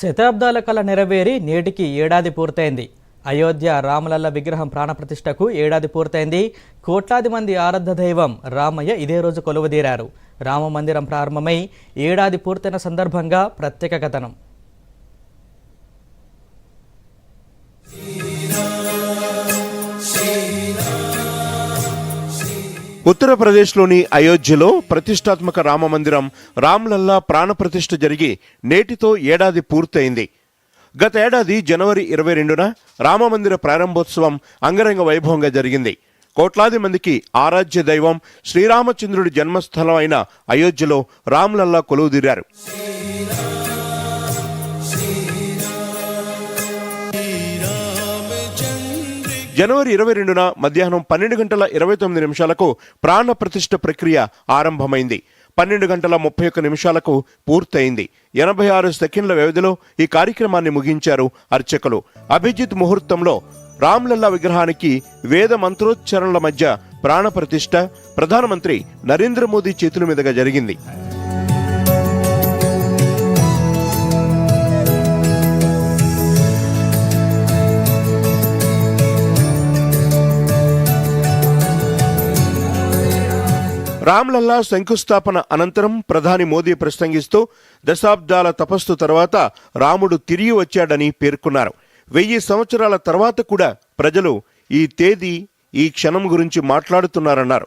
శతాబ్దాల కల నెరవేరి నేటికి ఏడాది పూర్తయింది. అయోధ్య రామలల్ల విగ్రహం ప్రాణప్రతిష్టకు ఏడాది పూర్తయింది. కోట్లాది మంది ఆరాధ దైవం రామయ్య ఇదే రోజు కొలువుదీరారు. రామ మందిరం ప్రారంభమై ఏడాది పూర్తయిన సందర్భంగా ప్రత్యేక కథనం. ఉత్తరప్రదేశ్లోని అయోధ్యలో ప్రతిష్టాత్మక రామ మందిరం రామ్లల్లా ప్రాణప్రతిష్ఠ జరిగి నేటితో ఏడాది పూర్తయింది. గత ఏడాది జనవరి ఇరవై రెండున రామమందిర ప్రారంభోత్సవం అంగరంగ వైభవంగా జరిగింది. కోట్లాది మందికి ఆరాధ్య దైవం శ్రీరామచంద్రుడి జన్మస్థలం అయిన అయోధ్యలో రామ్లల్లా కొలువుదీరారు. జనవరి ఇరవై రెండున మధ్యాహ్నం పన్నెండు గంటల ఇరవై తొమ్మిది నిమిషాలకు ప్రాణ ప్రతిష్ఠ ప్రక్రియ ఆరంభమైంది. పన్నెండు గంటల ముప్పై ఒక్క నిమిషాలకు పూర్తయింది. ఎనభై ఆరు సెకండ్ల వ్యవధిలో ఈ కార్యక్రమాన్ని ముగించారు అర్చకులు. అభిజిత్ ముహూర్తంలో రామ్లల్లా విగ్రహానికి వేద మంత్రోచ్చరణల మధ్య ప్రాణ ప్రతిష్ఠ ప్రధానమంత్రి నరేంద్ర మోదీ చేతుల మీదుగా జరిగింది. రామ్లల్లా శంకుస్థాపన అనంతరం ప్రధాని మోదీ ప్రసంగిస్తూ దశాబ్దాల తపస్సు తర్వాత రాముడు తిరిగి వచ్చాడని పేర్కొన్నారు. వెయ్యి సంవత్సరాల తర్వాత కూడా ప్రజలు ఈ తేదీ ఈ క్షణం గురించి మాట్లాడుతున్నారన్నారు.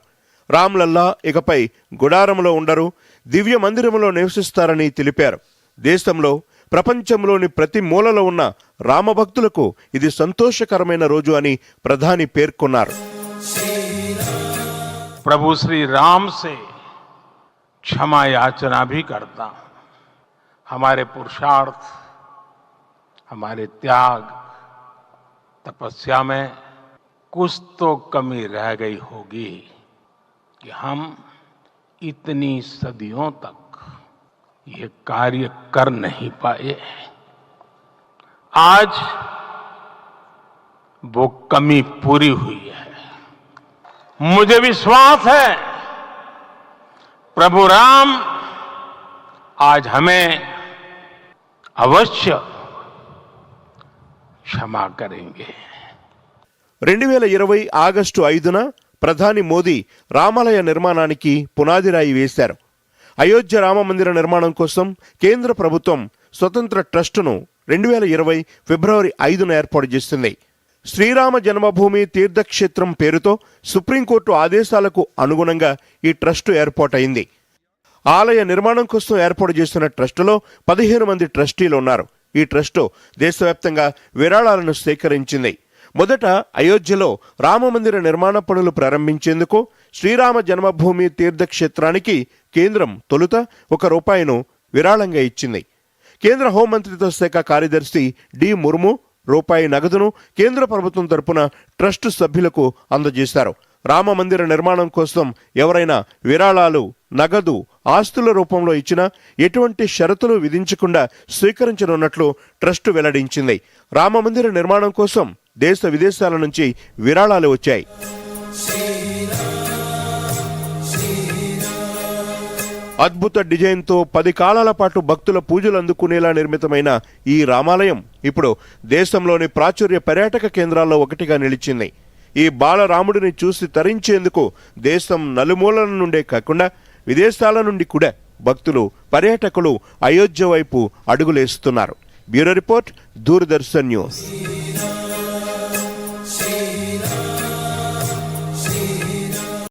రామ్లల్లా ఇకపై గుడారంలో ఉండరు దివ్య మందిరంలో నివసిస్తారని తెలిపారు. దేశంలో ప్రపంచంలోని ప్రతి మూలలో ఉన్న రామభక్తులకు ఇది సంతోషకరమైన రోజు అని ప్రధాని పేర్కొన్నారు. प्रभु श्री राम से क्षमा याचना भी करता हूँ। हमारे पुरुषार्थ, हमारे त्याग, तपस्या में कुछ तो कमी रह गई होगी कि हम इतनी सदियों तक ये कार्य कर नहीं पाए। आज वो कमी पूरी हुई है। मुझे विश्वास है प्रभु राम आज हमें अवश्य क्षमा करेंगे రెండు వేల ఇరవై ఆగస్టు ఐదున ప్రధాని మోదీ రామాలయ నిర్మాణానికి పునాది రాయి వేశారు అయోధ్య రామ మందిర నిర్మాణం కోసం కేంద్ర ప్రభుత్వం స్వతంత్ర ట్రస్టును రెండు వేల ఇరవై ఫిబ్రవరి ఐదున ఏర్పాటు చేసింది శ్రీరామ జన్మభూమి తీర్థక్షేత్రం పేరుతో సుప్రీంకోర్టు ఆదేశాలకు అనుగుణంగా ఈ ట్రస్టు ఏర్పాటైంది ఆలయ నిర్మాణం కోసం ఏర్పాటు చేస్తున్న ట్రస్టులో పదిహేను మంది ట్రస్టీలు ఉన్నారు. ఈ ట్రస్టు దేశవ్యాప్తంగా విరాళాలను సేకరించింది. మొదట అయోధ్యలో రామమందిర నిర్మాణ పనులు ప్రారంభించేందుకు శ్రీరామ జన్మభూమి తీర్థక్షేత్రానికి కేంద్రం తొలుత ఒక రూపాయిను విరాళంగా ఇచ్చింది. కేంద్ర హోంమంత్రిత్వ శాఖ కార్యదర్శి డి ముర్ము రూపాయి నగదును కేంద్ర ప్రభుత్వం తరపున ట్రస్ట్ సభ్యులకు అందజేశారు. రామ మందిర నిర్మాణం కోసం ఎవరైనా విరాళాలు నగదు ఆస్తుల రూపంలో ఇచ్చినా ఎటువంటి షరతులు విధించకుండా స్వీకరించనున్నట్లు ట్రస్టు వెల్లడించింది. రామ మందిర నిర్మాణం కోసం దేశ విదేశాల నుంచి విరాళాలు వచ్చాయి. అద్భుత డిజైన్తో పది కాలాల పాటు భక్తుల పూజలు అందుకునేలా నిర్మితమైన ఈ రామాలయం ఇప్పుడు దేశంలోని ప్రాచుర్య పర్యాటక కేంద్రాల్లో ఒకటిగా నిలిచింది. ఈ బాలరాముడిని చూసి తరించేందుకు దేశం నలుమూలల నుండే కాకుండా విదేశాల నుండి కూడా భక్తులు పర్యాటకులు అయోధ్య వైపు అడుగులేస్తున్నారు. Bureau report Doordarshan news.